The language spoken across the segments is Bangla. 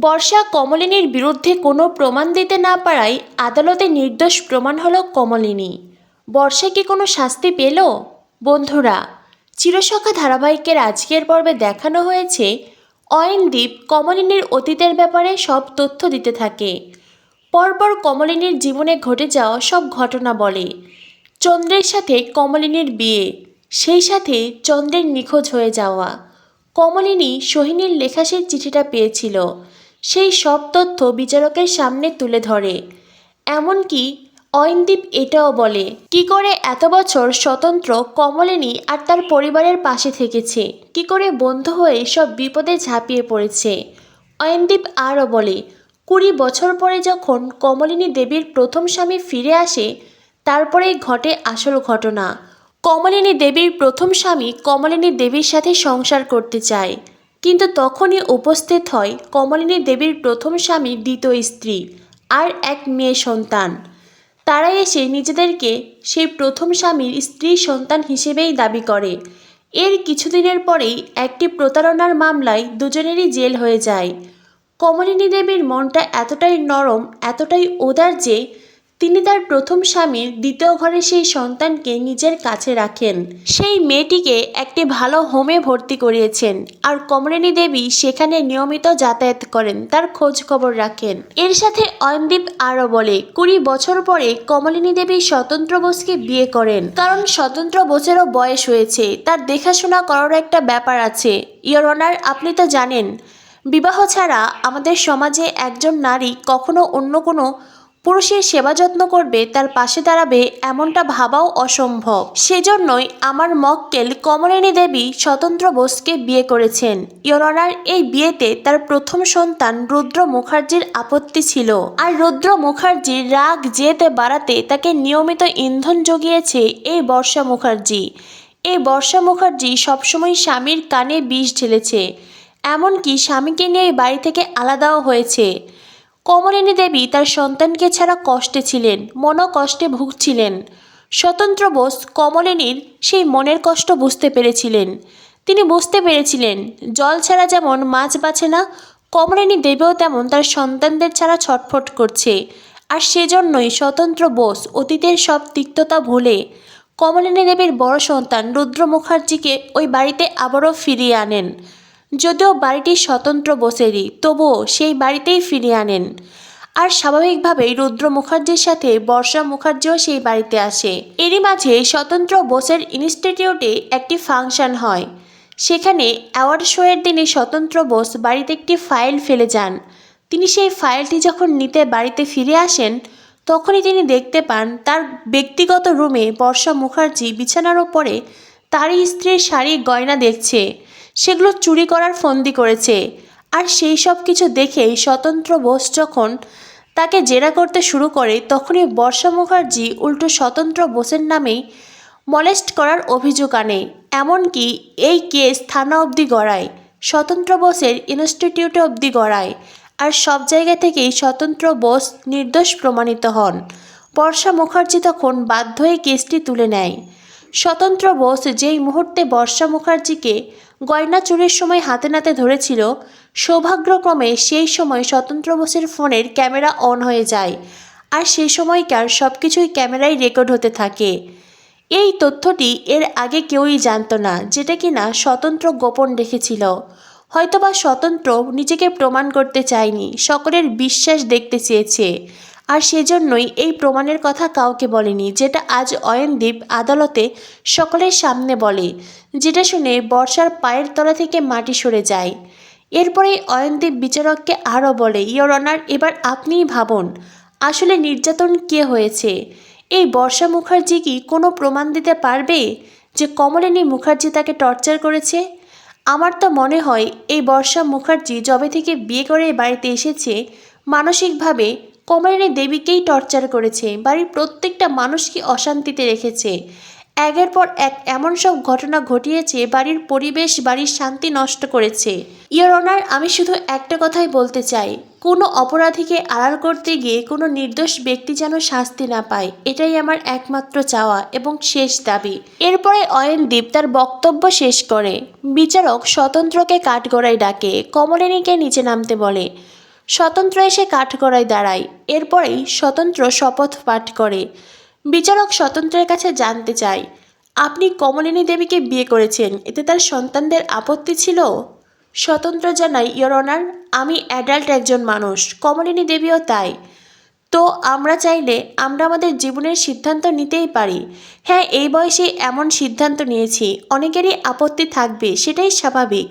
বর্ষা কমলিনীর বিরুদ্ধে কোনো প্রমাণ দিতে না পারায় আদালতে নির্দোষ প্রমাণ হলো কমলিনী। বর্ষা কি কোনো শাস্তি পেল? বন্ধুরা, চিরসখা ধারাবাহিকের আজকের পর্বে দেখানো হয়েছে অয়নদীপ কমলিনীর অতীতের ব্যাপারে সব তথ্য দিতে থাকে। পরপর কমলিনীর জীবনে ঘটে যাওয়া সব ঘটনা বলে। চন্দ্রের সাথে কমলিনীর বিয়ে, সেই সাথে চন্দ্রের নিখোঁজ হয়ে যাওয়া। কমলিনী সোহিনীর লেখা সেই চিঠিটা পেয়েছিল। সেই সব তথ্য বিচারকের সামনে তুলে ধরে। এমনকি অয়নদীপ এটাও বলে, কি করে এত বছর স্বতন্ত্র কমলিনী আর তার পরিবারের পাশে থেকেছে? কি করে বন্ধ হয়ে সব বিপদে ঝাঁপিয়ে পড়েছে? অয়নদীপ আরও বলে, কুড়ি বছর পরে যখন কমলিনী দেবীর প্রথম স্বামী ফিরে আসে, তারপরেই ঘটে আসল ঘটনা। কমলিনী দেবীর প্রথম স্বামী কমলিনী দেবীর সাথে সংসার করতে চায়। কিন্তু তখনই উপস্থিত হয় কমলিনী দেবীর প্রথম স্বামীর দ্বিতীয় স্ত্রী আর এক মেয়ে সন্তান। তারা এসে নিজেদেরকে সেই প্রথম স্বামীর স্ত্রী সন্তান হিসেবেই দাবি করে। এর কিছুদিনের পরেই একটি প্রতারণার মামলায় দুজনেরই জেল হয়ে যায়। কমলিনী দেবীর মনটা এতটাই নরম, এতটাই উদার যে তিনি তার প্রথম স্বামীর দ্বিতীয় ঘরে সেই সন্তানকে নিজের কাছে রাখেন। সেই মেয়েটিকে একটি ভালো হোমে ভর্তি করিয়েছেন আর কমলিনী দেবী সেখানে নিয়মিত যাতায়াত করেন, তার খোঁজ খবর রাখেন। এর সাথে অয়নদীপ আরও বলে, কুড়ি বছর পরে কমলিনী দেবী স্বতন্ত্র বোসকে বিয়ে করেন। কারণ স্বতন্ত্র বোসেরও বয়স হয়েছে, তার দেখাশোনা করার একটা ব্যাপার আছে। ইয়র অনার আপনি তো জানেন, বিবাহ ছাড়া আমাদের সমাজে একজন নারী কখনো অন্য কোনো পুরুষের সেবা যত্ন করবে, তার পাশে দাঁড়াবে এমনটা ভাবাও অসম্ভব। সেজন্যই আমার মক্কেল কমলিনী দেবী স্বতন্ত্র বোসকে বিয়ে করেছেন। ইয়রনার এই বিয়েতে তার প্রথম সন্তান রুদ্র মুখার্জির আপত্তি ছিল। আর রুদ্র মুখার্জির রাগ জেতে বাড়াতে তাকে নিয়মিত ইন্ধন জুগিয়েছে এই বর্ষা মুখার্জি। এই বর্ষা মুখার্জি সবসময় স্বামীর কানে বিষ ঢেলেছে। এমনকি স্বামীকে নিয়ে বাড়ি থেকে আলাদাও হয়েছে। কমলিনী দেবী তার সন্তানকে ছাড়া কষ্টে ছিলেন মনোকষ্টে ভুগছিলেন। স্বতন্ত্র বোস কমলিনীর সেই মনের কষ্ট বুঝতে পেরেছিলেন। তিনি বুঝতে পেরেছিলেন, জল ছাড়া যেমন মাছ বাঁচে না, কমলিনী দেবীও তেমন তার সন্তানদের ছাড়া ছটফট করছে। আর সেজন্যই স্বতন্ত্র বোস অতীতের সব তিক্ততা ভুলে কমলিনী দেবীর বড় সন্তান রুদ্র মুখার্জিকে ওই বাড়িতে আবারও ফিরিয়ে আনেন। যদিও বাড়িটি স্বতন্ত্র বসেরই, তবুও সেই বাড়িতেই ফিরিয়ে আনেন। আর স্বাভাবিকভাবেই রুদ্র মুখার্জির সাথে বর্ষা মুখার্জিও সেই বাড়িতে আসে। এরই মাঝে স্বতন্ত্র বোসের ইনস্টিটিউটে একটি ফাংশন হয়। সেখানে অ্যাওয়ার্ড শোয়ের দিনে স্বতন্ত্র বোস বাড়িতে একটি ফাইল ফেলে যান। তিনি সেই ফাইলটি যখন নিতে বাড়িতে ফিরে আসেন, তখনই তিনি দেখতে পান তার ব্যক্তিগত রুমে বর্ষা মুখার্জি বিছানার ওপরে তারই স্ত্রীর শাড়ি গয়না দেখছে। সেগুলো চুরি করার ফন্দি করেছে। আর সেই সব কিছু দেখেই স্বতন্ত্র বোস যখন তাকে জেরা করতে শুরু করে, তখনই বর্ষা মুখার্জি উল্টো স্বতন্ত্র বোসের নামেই মলেস্ট করার অভিযোগ আনে। এমনকি এই কেস থানা অবধি গড়ায়, স্বতন্ত্র বোসের ইনস্টিটিউটে অবধি গড়ায়, আর সব জায়গা থেকেই স্বতন্ত্র বোস নির্দোষ প্রমাণিত হন। বর্ষা মুখার্জি তখন বাধ্য হয়ে কেসটি তুলে নেয়। স্বতন্ত্র বোস যেই মুহূর্তে বর্ষা মুখার্জিকে গয়না চুরির সময় হাতে নাতে ধরেছিল, সৌভাগ্যক্রমে সেই সময় স্বতন্ত্র বোসের ফোনের ক্যামেরা অন হয়ে যায় আর সেই সময়কার সব কিছুই ক্যামেরায় রেকর্ড হতে থাকে। এই তথ্যটি এর আগে কেউই জানতো না, যেটা কিনা স্বতন্ত্র গোপন রেখেছিল। হয়তোবা স্বতন্ত্র নিজেকে প্রমাণ করতে চায়নি, সকলের বিশ্বাস দেখতে চেয়েছে। আর সেজন্যই এই প্রমাণের কথা কাউকে বলেনি, যেটা আজ অয়নদীপ আদালতে সকলের সামনে বলে, যেটা শুনে বর্ষার পায়ের তলা থেকে মাটি সরে যায়। এরপরে অয়নদীপ বিচারককে আরও বলে ইয়র অনার এবার আপনিই ভাবুন, আসলে নির্যাতন কে হয়েছে? এই বর্ষা মুখার্জি কি কোনো প্রমাণ দিতে পারবে যে কমলিনী মুখার্জি তাকে টর্চার করেছে? আমার তো মনে হয়, এই বর্ষা মুখার্জি যবে থেকে বিয়ে করে বাড়িতে এসেছে, মানসিকভাবে কমলিনী দেবীকেই টর্চার করেছে, বাড়ির প্রত্যেকটা মানুষকে অশান্তিতে রেখেছে। একের পর এক এমন সব ঘটনা ঘটিয়েছে, বাড়ির পরিবেশ, বাড়ির শান্তি নষ্ট করেছে। ইয়র অনার আমি শুধু একটা কথাই বলতে চাই। কোনো অপরাধীকে আড়াল করতে গিয়ে কোনো নির্দোষ ব্যক্তি যেন শাস্তি না পায়, এটাই আমার একমাত্র চাওয়া এবং শেষ দাবি। এরপরে অয়নদীপ তার বক্তব্য শেষ করে। বিচারক স্বতন্ত্রকে কাঠগড়ায় ডাকে কমলিনীকে নিচে নামতে বলে। স্বতন্ত্র এসে কাঠগড়ায় দাঁড়ায়। এরপরেই স্বতন্ত্র শপথ পাঠ করে। বিচারক স্বতন্ত্রের কাছে জানতে চায়, আপনি কমলিনী দেবীকে বিয়ে করেছেন, এতে তার সন্তানদের আপত্তি ছিল? স্বতন্ত্র জানাই ইয়র অনার, আমি অ্যাডাল্ট একজন মানুষ, কমলিনী দেবীও তাই। তো আমরা চাইলে আমরা আমাদের জীবনের সিদ্ধান্ত নিতেই পারি। হ্যাঁ এই বয়সে এমন সিদ্ধান্ত নিয়েছি, অনেকেরই আপত্তি থাকবে, সেটাই স্বাভাবিক।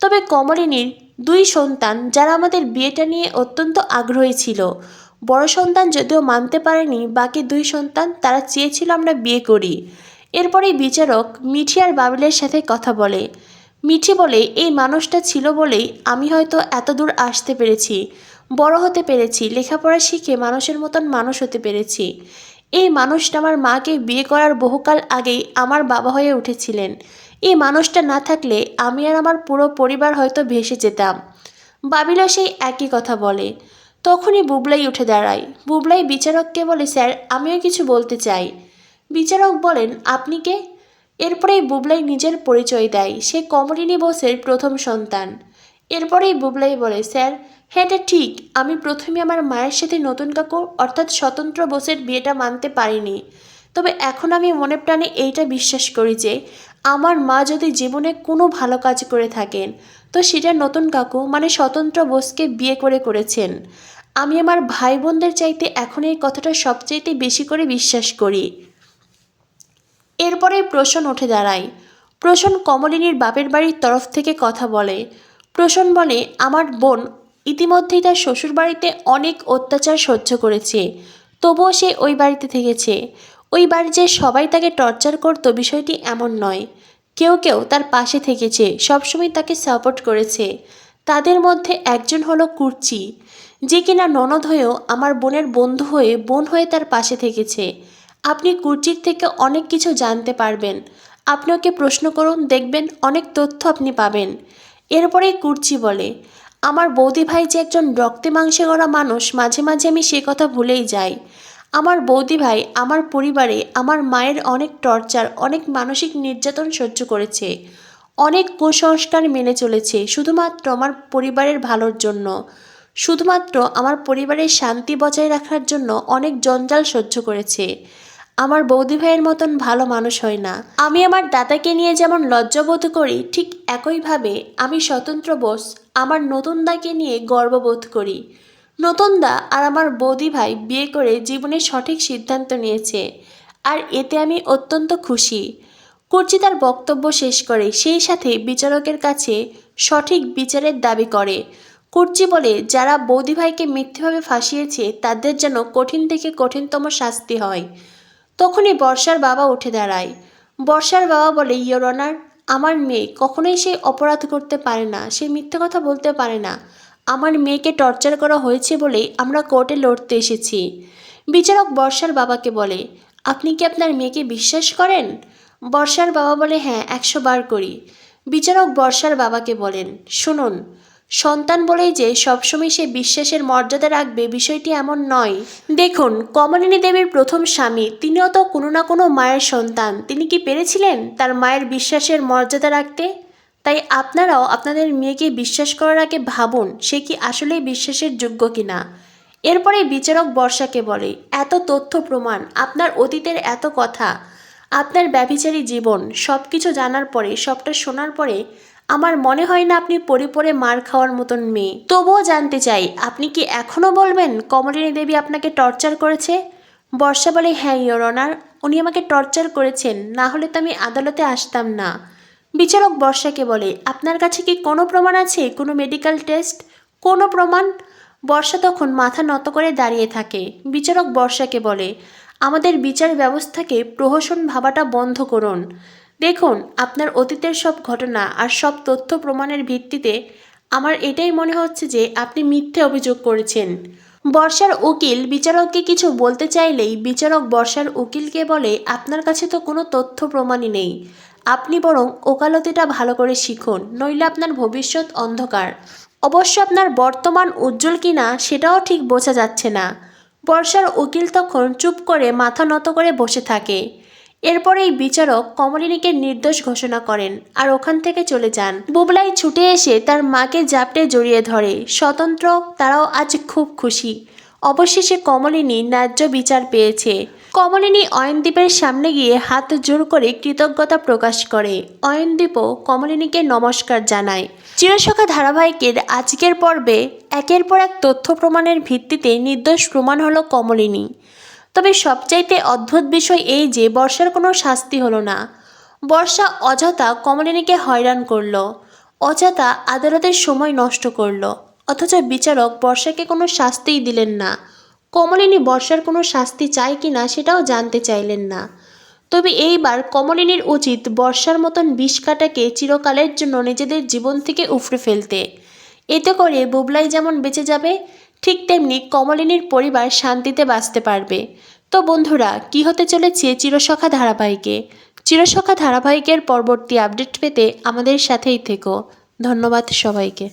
তবে কমলিনীর দুই সন্তান যারা আমাদের বিয়েটা নিয়ে অত্যন্ত আগ্রহী ছিল। বড় সন্তান যদিও মানতে পারেনি, বাকি দুই সন্তান তারা চেয়েছিল আমরা বিয়ে করি। এরপরেই বিচারক মিঠি আর বাবিলের সাথে কথা বলে। মিঠি বলে, এই মানুষটা ছিল বলেই আমি হয়তো এত দূর আসতে পেরেছি। বড় হতে পেরেছি, লেখাপড়া শিখে মানুষের মতন মানুষ হতে পেরেছি। এই মানুষটা আমার মাকে বিয়ে করার বহুকাল আগেই আমার বাবা হয়ে উঠেছিলেন। এই মানুষটা না থাকলে আমি আর আমার পুরো পরিবার হয়তো ভেসে যেতাম। বাবিলা সেই একই কথা বলে। তখনই বুবলাই উঠে দাঁড়ায়। বুবলাই, বিচারককে বলে, স্যার, আমিও কিছু বলতে চাই। বিচারক বলেন, আপনি কে? এরপরেই বুবলাই নিজের পরিচয় দেয়। সে কমলিনী বোসের প্রথম সন্তান। এরপরেই বুবলাই বলে, স্যার হ্যাঁ এটা ঠিক। আমি প্রথমে আমার মায়ের সাথে নতুন কাকু, অর্থাৎ স্বতন্ত্র বোসের বিয়েটা মানতে পারিনি। তবে এখন আমি মনে প্রাণে এইটা বিশ্বাস করি যে, আমার মা যদি জীবনে কোনো ভালো কাজ করে থাকেন, তো সেটা নতুন কাকু মানে স্বতন্ত্র বোসকে বিয়ে করে করেছেন। আমি আমার ভাই বোনদের চাইতে এখন এই কথাটা সবচাইতে বেশি করে বিশ্বাস করি। এরপরে প্রসন উঠে দাঁড়ায়। প্রসন কমলিনীর বাপের বাড়ির তরফ থেকে কথা বলে। প্রসন বলে, আমার বোন ইতিমধ্যেই তার শ্বশুর বাড়িতে অনেক অত্যাচার সহ্য করেছে। তবুও সে ওই বাড়িতে থেকেছে। ওই বাড়ি যে সবাই তাকে টর্চার করতো বিষয়টি এমন নয়। কেউ কেউ তার পাশে থেকেছে, সবসময় তাকে সাপোর্ট করেছে। তাদের মধ্যে একজন হলো কুর্চি, যে কিনা ননদ হয়েও আমার বোনের বন্ধু হয়ে বোন হয়ে তার পাশে থেকেছে। আপনি কুর্চির থেকে অনেক কিছু জানতে পারবেন। আপনি ওকে প্রশ্ন করুন, দেখবেন অনেক তথ্য আপনি পাবেন। এরপরেই কুর্চি বলে আমার বৌদি ভাই যে একজন রক্তে মাংসে গড়া মানুষ, মাঝে মাঝে আমি সে কথা ভুলেই যাই। আমার বৌদি ভাই আমার পরিবারে আমার মায়ের অনেক টর্চার, অনেক মানসিক নির্যাতন সহ্য করেছে। অনেক কুসংস্কার মেনে চলেছে, শুধুমাত্র আমার পরিবারের ভালোর জন্য। শুধুমাত্র আমার পরিবারের শান্তি বজায় রাখার জন্য অনেক জঞ্জাল সহ্য করেছে। আমার বৌদি ভাইয়ের মতন ভালো মানুষ হয় না। আমি আমার দাদাকে নিয়ে যেমন লজ্জাবোধ করি, ঠিক একইভাবে আমি স্বতন্ত্র বোস আমার নতুন দাকে নিয়ে গর্ববোধ করি। নতুন দা আর আমার বৌদি ভাই বিয়ে করে জীবনের সঠিক সিদ্ধান্ত নিয়েছে, আর এতে আমি অত্যন্ত খুশি। কুর্চি তার বক্তব্য শেষ করে সেই সাথে বিচারকের কাছে সঠিক বিচারের দাবি করে। কুর্চি বলে, যারা বৌদি ভাইকে মিথ্যেভাবে ফাঁসিয়েছে তাদের যেন কঠিন থেকে কঠিনতম শাস্তি হয়। তখনই বর্ষার বাবা উঠে দাঁড়ায়। বর্ষার বাবা বলে ইয়োর অনার আমার মেয়ে কখনোই সে অপরাধ করতে পারে না, সে মিথ্যে কথা বলতে পারে না। আমার মেয়েকে টর্চার করা হয়েছে বলেই আমরা কোর্টে লড়তে এসেছি। বিচারক বর্ষার বাবাকে বলে, আপনি কি আপনার মেয়েকে বিশ্বাস করেন? বর্ষার বাবা বলে হ্যাঁ একশো বার করি। বিচারক বর্ষার বাবাকে বলেন, শুনুন সন্তান বলেই যে সবসময় সে বিশ্বাসের মর্যাদা রাখবে বিষয়টি এমন নয়। দেখুন, কমলিনী দেবীর প্রথম স্বামী, তিনিও তো কোনো না কোনো মায়ের সন্তান। তিনি কি পেরেছিলেন তার মায়ের বিশ্বাসের মর্যাদা রাখতে? তাই আপনারাও আপনাদের মেয়েকে বিশ্বাস করার আগে ভাবুন, সে কি আসলেই বিশ্বাসের যোগ্য কিনা। এরপরে বিচারক বর্ষাকে বলে, এত তথ্য প্রমাণ, আপনার অতীতের এত কথা, আপনার ব্যভিচারী জীবন সব কিছু জানার পরে, সবটা শোনার পরে আমার মনে হয় না আপনি পরে পরে মার খাওয়ার মতন মেয়ে। তবুও জানতে চাই, আপনি কি এখনও বলবেন কমলিনী দেবী আপনাকে টর্চার করেছে? বর্ষা বলে হ্যাঁ ইয়োর অনার, উনি আমাকে টর্চার করেছেন, না হলে তো আমি আদালতে আসতাম না। বিচারক বর্ষাকে বলে, আপনার কাছে কি কোনো প্রমাণ আছে? কোনো মেডিকেল টেস্ট কোনো প্রমাণ? বর্ষা তখন মাথা নত করে দাঁড়িয়ে থাকে। বিচারক বর্ষাকে বলে, আমাদের বিচার ব্যবস্থাকে প্রহসন ভাবাটা বন্ধ করুন। দেখুন, আপনার অতীতের সব ঘটনা আর সব তথ্য প্রমাণের ভিত্তিতে আমার এটাই মনে হচ্ছে যে আপনি মিথ্যে অভিযোগ করেছেন। বর্ষার উকিল বিচারককে কিছু বলতে চাইলেই বিচারক বর্ষার উকিলকে বলে, আপনার কাছে তো কোনো তথ্য প্রমাণই নেই। আপনি বরং ওকালতিটা ভালো করে শিখুন, নইলে আপনার ভবিষ্যৎ অন্ধকার। অবশ্য আপনার বর্তমান উজ্জ্বল কিনা সেটাও ঠিক বোঝা যাচ্ছে না। বর্ষার উকিল তখন চুপ করে মাথা নত করে বসে থাকে। এরপরেই বিচারক কমলিনীকে নির্দোষ ঘোষণা করেন আর ওখান থেকে চলে যান। বুবলাই ছুটে এসে তার মাকে জাপটে জড়িয়ে ধরে। স্বতন্ত্র, তারাও আজ খুব খুশি। অবশেষে কমলিনী ন্যায্য বিচার পেয়েছে। কমলিনী অয়নদীপের সামনে গিয়ে হাত জোর করে কৃতজ্ঞতা প্রকাশ করে। অয়নদীপও কমলিনীকে নমস্কার জানায়। চিরসখা ধারাবাহিকের আজকের পর্বে একের পর এক তথ্য প্রমাণের ভিত্তিতে নির্দোষ প্রমাণ হলো কমলিনী। তবে সবচাইতে অদ্ভুত বিষয় এই যে বর্ষার কোনো শাস্তি হলো না। বর্ষা অযথা কমলিনীকে হয়রান করল, অযথা আদালতের সময় নষ্ট করল, অথচ বিচারক বর্ষাকে কোনো শাস্তিই দিলেন না। কমলিনী বর্ষার কোনো শাস্তি চায় কি না সেটাও জানতে চাইলেন না। তবে এইবার কমলিনীর উচিত বর্ষার মতন বিষ কাটাকে চিরকালের জন্য নিজেদের জীবন থেকে উফরে ফেলতে। এতে করে বুবলাই যেমন বেঁচে যাবে ঠিক তেমনি কমলিনীর পরিবার শান্তিতে বাঁচতে পারবে। তো বন্ধুরা, কি হতে চলেছে চিরসখা ধারাবাহিকে? চিরসখা ধারাবাহিকের পরবর্তী আপডেট পেতে আমাদের সাথেই থেকো। ধন্যবাদ সবাইকে।